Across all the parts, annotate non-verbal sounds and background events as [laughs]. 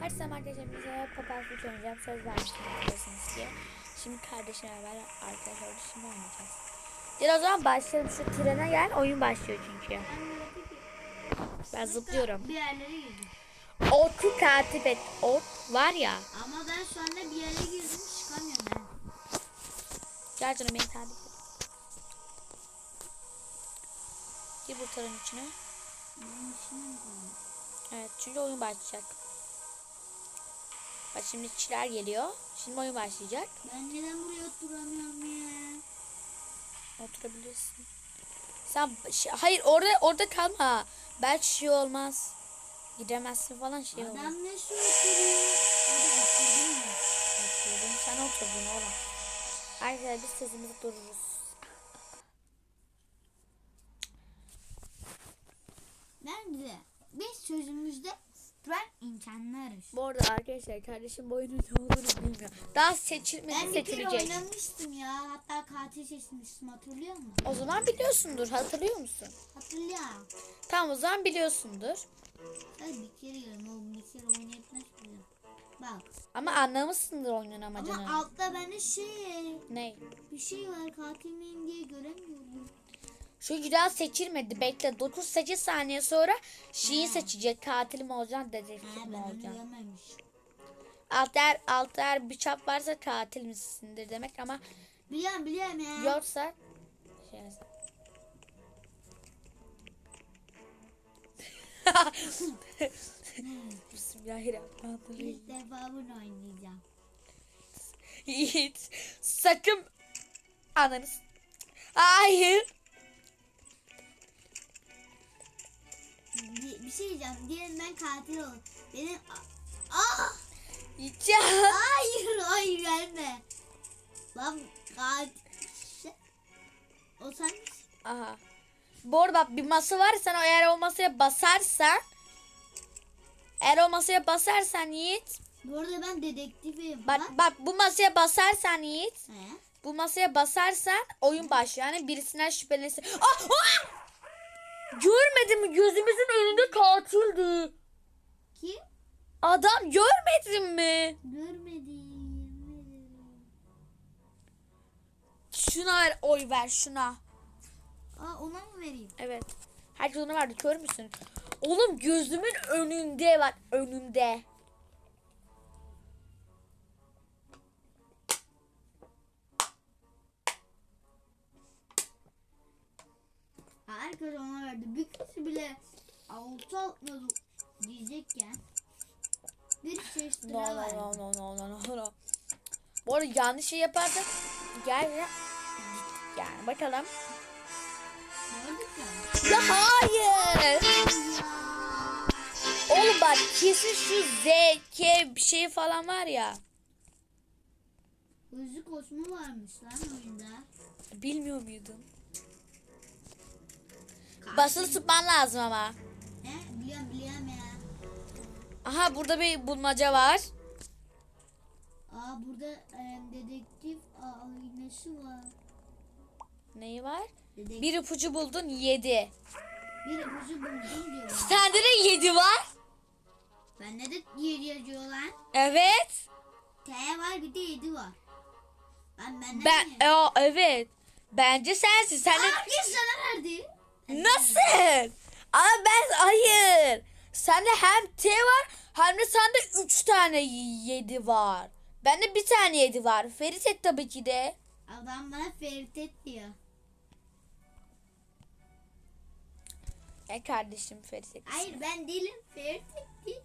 Her zaman arkadaşlar bize papaz güç oynayacağım. Söz vermiştim biliyorsunuz diye. Şimdi kardeşimle beraber arkadaşlar şimdi oynayacağız. Gel o zaman başlayalım. Şu trene gel. Oyun başlıyor çünkü. Ben zıplıyorum. Bir yerlere girdim. Otu takip et. Ot var ya. Ama ben şu anda bir yere girdim çıkamıyorum ben. Gel canım beni takip et. Gir bu tırın içine. Benim işim yok. Evet çünkü oyun başlayacak. Bak şimdi çiler geliyor. Şimdi oyun başlayacak. Ben neden buraya oturamıyorum ya? Oturabilirsin. Sen şey- hayır orada orada kalma. Belki şey olmaz. Gidemezsin falan şey olur. Adam ne şu oturuyor? Hadi mu? Oturdun, Sen oturdun oğlum. Arkadaşlar biz sesimizi dururuz. Bence biz sözümüzde ben imkanlarız. Bu arada arkadaşlar kardeşim boyunun ne olduğunu bilmiyor. Daha seçilmedi Ben bir kere seçilecek. oynamıştım ya. Hatta katil seçmiştim hatırlıyor musun? O zaman biliyorsundur. Hatırlıyor musun? Hatırlıyorum. Tamam o zaman biliyorsundur. Hadi bir kere yiyorum oğlum. Bir kere oynayıp nasıl biliyorum? Bak. Ama anlamışsındır oyunun amacını. Ama altta bende şey Ne? bir şey var katil miyim diye göremiyorum. Şu daha seçilmedi. Bekle 9-8 saniye sonra şeyi seçecek. Katil mi olacaksın, Ha dedektif mi olacaksın? Alter, alter bir çap varsa katil misindir demek ama Biliyorum biliyorum ya. yoksa şey. [laughs] Bismillahirrahmanirrahim. İlk defa bunu oynayacağım. Yiğit sakın ananız. Hayır. Bir, şey diyeceğim. Diyelim ben katil ol. Benim... Ah! Yiyeceğim. Hayır hayır gelme. Lan katil... Şey- O sen misin? Aha. Bu arada bak bir masa var sen o eğer o masaya basarsan eğer o masaya basarsan Yiğit Bu arada ben dedektifim. bak bak bu masaya basarsan Yiğit He? bu masaya basarsan oyun başlıyor. Yani birisinden şüphelenirsin. Ah! ah! Görmedin mi? Gözümüzün önünde katildi. Kim? Adam görmedin mi? Görmedim. Şuna ver oy ver şuna. Aa ona mı vereyim? Evet. Herkes ona verdi. Kör müsün? Oğlum gözümün önünde var. Önümde. Herkes ona verdi. Bir kişi bile altı atmadı diyecekken bir seçtire no verdi. no no no no no no. Bu arada yanlış şey yaparsak gel ya. Yani bakalım. Ya hayır. Oğlum bak kesin şu Z, K bir şey falan var ya. Hızlı koşma varmış lan oyunda. Bilmiyor muydun? Basılı tutman lazım ama. He biliyorum biliyorum ya. Aha burada bir bulmaca var. Aa burada e, dedektif aynası var. Neyi var? Dedektif Bir ipucu buldun 7. bir ipucu buldum diyor. Sende de 7 var. Bende de 7 yazıyor lan. Evet. T var bir de 7 var. Ben benden Ben mi? e, o, evet. Bence sensin. Sen de Aa bir sana verdi. Nasıl? Ama ben hayır. Sende hem T var hem de sende 3 tane 7 var. Bende bir tane 7 var. Ferit et tabii ki de. Adam bana Ferit et diyor. E kardeşim Ferit et. Hayır ben değilim Ferit et değil.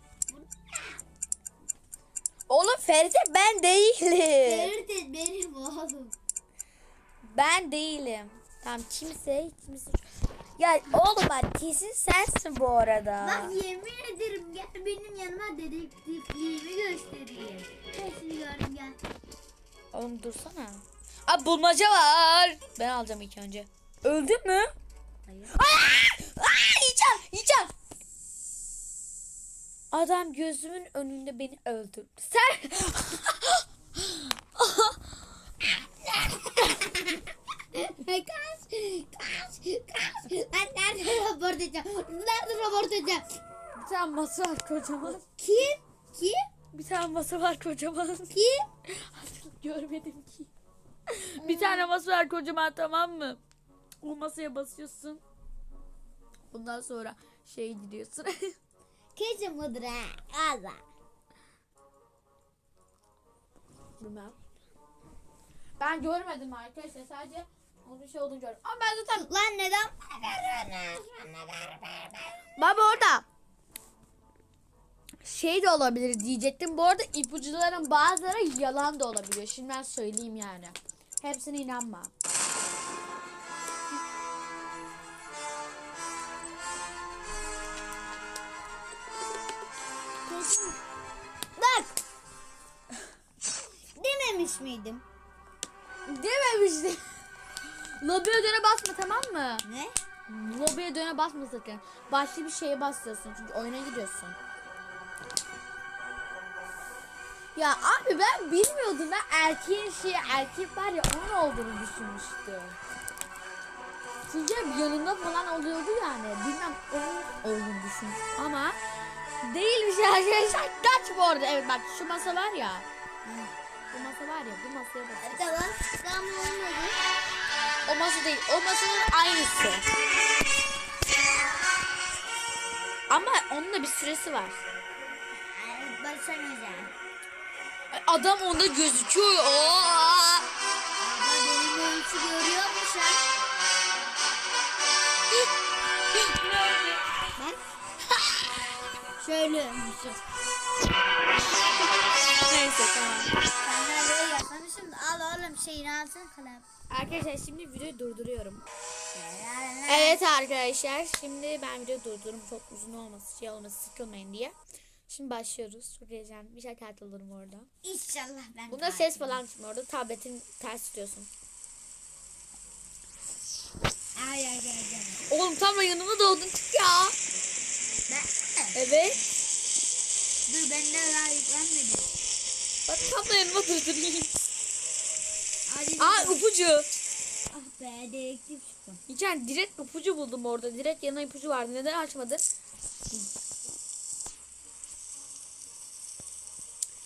Oğlum Ferit et ben değilim. Ferit et benim oğlum. Ben değilim. Tamam kimse kimse. Ya oğlum bak kesin sensin bu arada. Bak yemin ederim gel benim yanıma dedektifliğimi göstereyim. Şimdi gördüm gel. Oğlum dursana. Aa bulmaca var. Ben alacağım ilk önce. Öldün mü? Hayır. Aa! Aa! Yiyeceğim, yiyeceğim. Adam gözümün önünde beni öldürdü. Sen... [laughs] kaç, kaç, kaç. Ben nerede rapor edeceğim? Nerede rapor edeceğim? Sen masa var kocaman. Kim? Kim? tane masa var kocaman. Ki? Görmedim ki. bir tane masa var kocaman tamam mı? O masaya basıyorsun. Ondan sonra şey gidiyorsun. [laughs] Keçi mıdır ha? Allah. Bilmem. Ben görmedim arkadaşlar sadece onun bir şey olduğunu gördüm. Ama ben zaten Lan neden? Baba orada şey de olabilir diyecektim. Bu arada ipucuların bazıları yalan da olabiliyor. Şimdi ben söyleyeyim yani. Hepsine inanma. Bak. Dememiş miydim? Lobiye döne basma tamam mı? Ne? Lobiye döne basma sakın. Başka bir şeye basıyorsun çünkü oyuna gidiyorsun. Ya abi ben bilmiyordum. Ben erkeğin şeyi erkek var ya onun olduğunu düşünmüştüm. Çünkü yanında falan oluyordu yani. Bilmem onun olduğunu düşünmüştüm ama değilmiş arkadaşlar. Kaç bu arada. Evet bak şu masa var ya. Bu masa var ya bu masaya basıyorsun. Tamam. Tamam olmadı. O masa değil. O masanın aynısı. Ama onun da bir süresi var. Başlamayacaksın. Adam onda gözüküyor. Aa! Abla benim ölçü görüyor musun sen? Bak. Şöyle ölmüşüm. Neyse tamam. Sen de yapmamışsın. Al oğlum şeyini alsın kalem. Arkadaşlar şimdi videoyu durduruyorum. Evet arkadaşlar şimdi ben videoyu durdururum. Çok uzun olması şey olması sıkılmayın diye. Şimdi başlıyoruz. Çok heyecanlı. Bir şey kartılırım orada. İnşallah ben Bunda ses falan çıkmıyor. Orada tabletin ters tutuyorsun. Ay ay ay ay. Oğlum tam yanıma doğdun ya. Ben... Evet. Dur bende daha yüklenmedi. Bak tam da yanıma durdurayım. [laughs] Aa ipucu. Ah be dedektif çıktı. Yani direkt ipucu buldum orada. Direkt yanına ipucu vardı. Neden açmadın?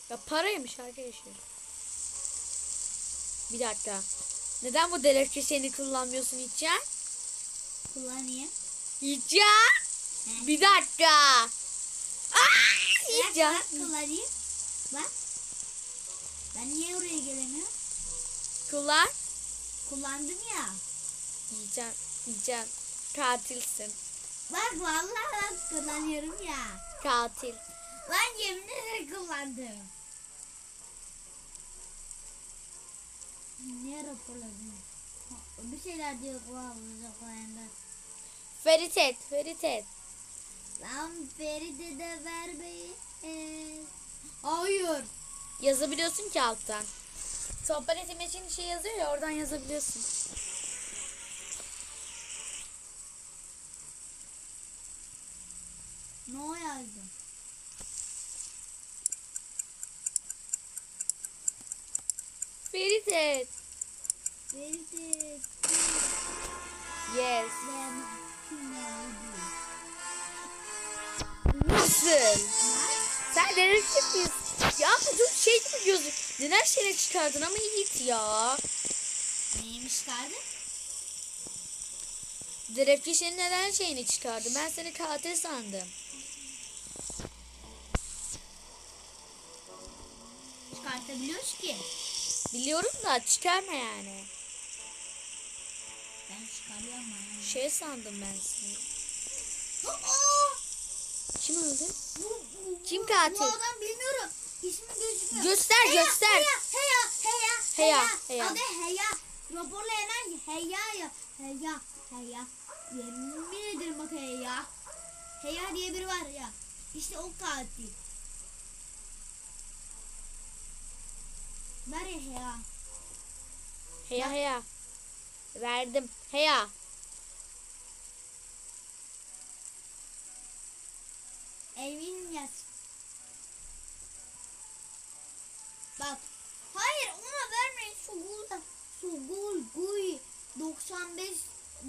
Ya paraymış arkadaşlar. Bir dakika. Neden bu delirtçi şeyini kullanmıyorsun Yiğitcan? Kullanayım. Yiğitcan! Bir dakika. Aa. Bak kullanayım. Bak. Ben niye oraya gelemiyorum? Kullan. Kullandım ya. Yiğitcan. Yiğitcan. Katilsin. Bak vallahi kullanıyorum ya. Katil. Lan yemin ederim kullandım. Niye raporladın? Ha, Bir şeyler diyor kulağımıza koyanda. Feritet. Feritet. Lan Feride de vermeyin. Hayır. Yazabiliyorsun ki alttan. Sohbet etmek için şey yazıyor ya oradan yazabiliyorsun. Ne o yazdı? Feritet. Feride. Yes. Nasıl? Sen dedektif misin? Ya bu çok şey gibi gözük. Neden şeyle çıkardın ama Yiğit ya. Neymiş kardı? Dedektif senin neden şeyini çıkardı? Ben seni katil sandım. Çıkartabiliyoruz ki. Biliyorum da çıkarma yani. Ben çıkarıyorum ama. Şey sandım ben seni. Kim öldü? Bu, bu, Kim katil? Bu adam bilmiyorum. İsmi. Göster, Heya, göster. Heya, heya, heya, Heya, heya. Adı heya. Hemen heya ya. Heya, heya. Yemin ederim bak heya. Heya diye biri var ya. İşte o katil. Ya heya. Heya heya. Verdim. Heya. Eminim yaz. Bak. Hayır ona vermeyin. Sugul, Gui. 95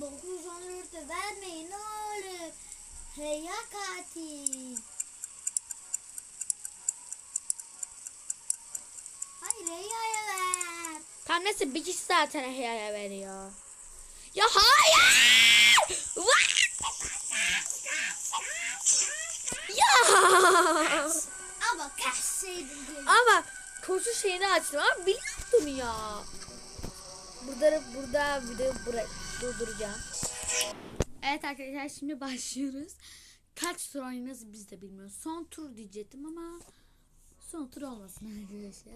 914'e vermeyin ne olur. Heya katil. Heyaya ver. Tam neyse bir kişi zaten heyaya veriyor. Ya hayır! Ya! Ama kaçsaydın. Ama koşu şeyini açtım ama biliyordum ya. Burada burada video bura, durduracağım. Evet arkadaşlar şimdi başlıyoruz. Kaç tur oynarız biz de bilmiyoruz. Son tur diyecektim ama son tur olmasın arkadaşlar.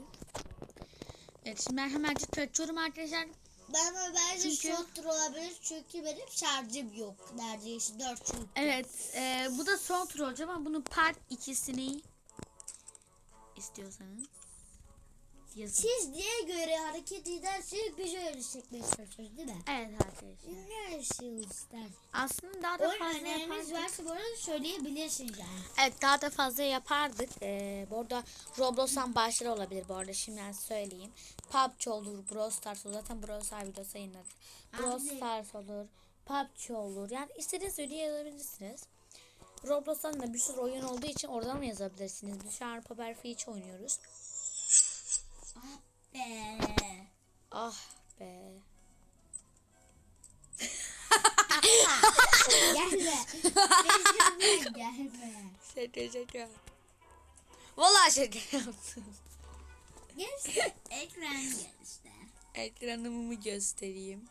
Evet şimdi ben hemen açıyorum arkadaşlar. Ben ama bence Çünkü- son tur olabilir çünkü benim şarjım yok. Neredeyse 4 çünkü. Evet e, bu da son tur olacak ama bunun part ikisini istiyorsanız yazın. Siz niye göre hareket ederseniz biz öyle çekmeye çalışıyoruz değil mi? Evet arkadaşlar. Ne şey ister? Aslında daha da fazla yapardık. varsa bu arada söyleyebilirsiniz yani. Evet daha da fazla yapardık. Ee, bu arada Roblox'tan başları olabilir bu arada şimdiden söyleyeyim. PUBG olur, Brawl Stars olur. Zaten Brawl Stars videosu yayınladık. Brawl. Stars olur, PUBG olur. Yani istediğiniz videoyu yazabilirsiniz. Roblox'tan da bir sürü oyun olduğu için oradan da yazabilirsiniz. Biz şu an Paper Fiç oynuyoruz. Be. Ah be. Gelme. Peşimden gelme. Şaka şaka. Vallahi şaka yaptım. Göster. Ekran göster. Ekranımı göstereyim.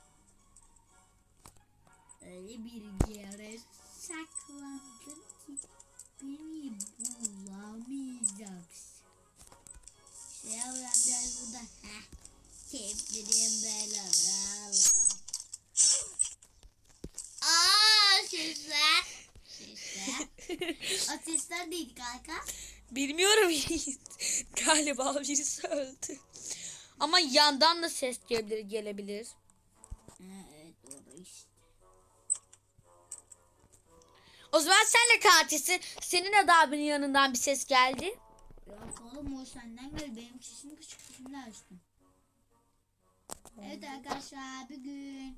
Öyle bir yere saklandım ki beni bulamayacaksın. Şey alıyorum biraz burada. Heh. Keyifliyim böyle. Aaa sesler. Sesler. [laughs] O sesler neydi kanka? Bilmiyorum [laughs] Galiba birisi öldü. Ama yandan da ses gelebilir. gelebilir. Evet doğru işte. O zaman sen de katilsin. Senin de abinin yanından bir ses geldi. Yok oğlum o senden gel benim sesimi küçük şimdi açtım. Evet arkadaşlar bugün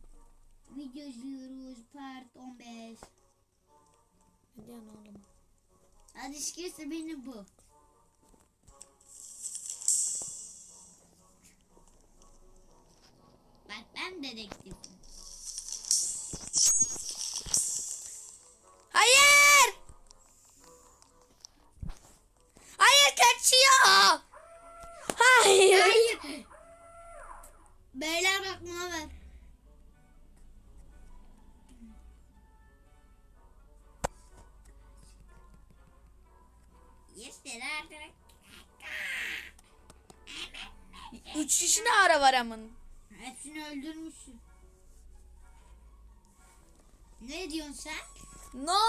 video izliyoruz part 15. Ne diyorsun oğlum? Hadi şikayetse benim bu. Bak ben dedektifim. Hayır kişi ne ara var amın? Hepsini öldürmüşsün. Ne diyorsun sen? No!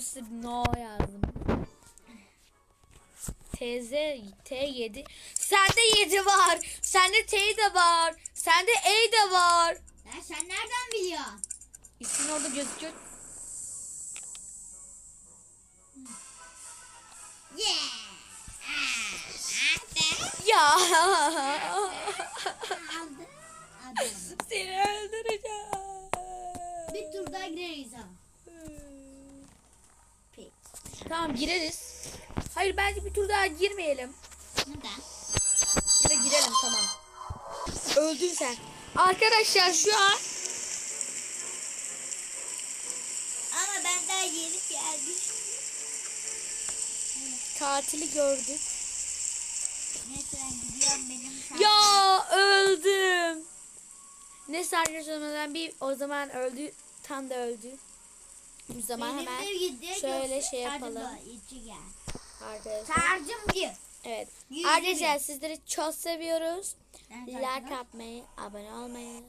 Sürü no yazdım. Teyze T7. Sende 7 var. Sende T de var. Sende E de var. Ya sen nereden biliyorsun? İsmin orada gözüküyor. Yeah. Ya. Seni öldüreceğim. Bir tur daha gireriz ha. Peki. Tamam gireriz. Hayır bence bir tur daha girmeyelim. Neden? Ya da girelim tamam. Öldün sen. Arkadaşlar şu an Ama ben daha yeni geldim. katili gördük. Neyse ben gidiyorum benim şarkım. Ya öldüm. Neyse arkadaşlar zaman bir o zaman öldü. Tam da öldü. O zaman Benim hemen şöyle şey yapalım. arkadaşlar. Bir. Evet. Yüz Arkadaşlar sizleri çok seviyoruz. Ben Like atmayı, abone olmayı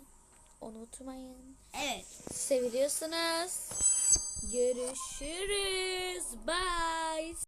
unutmayın. Evet. Seviliyorsunuz. Görüşürüz. Bye.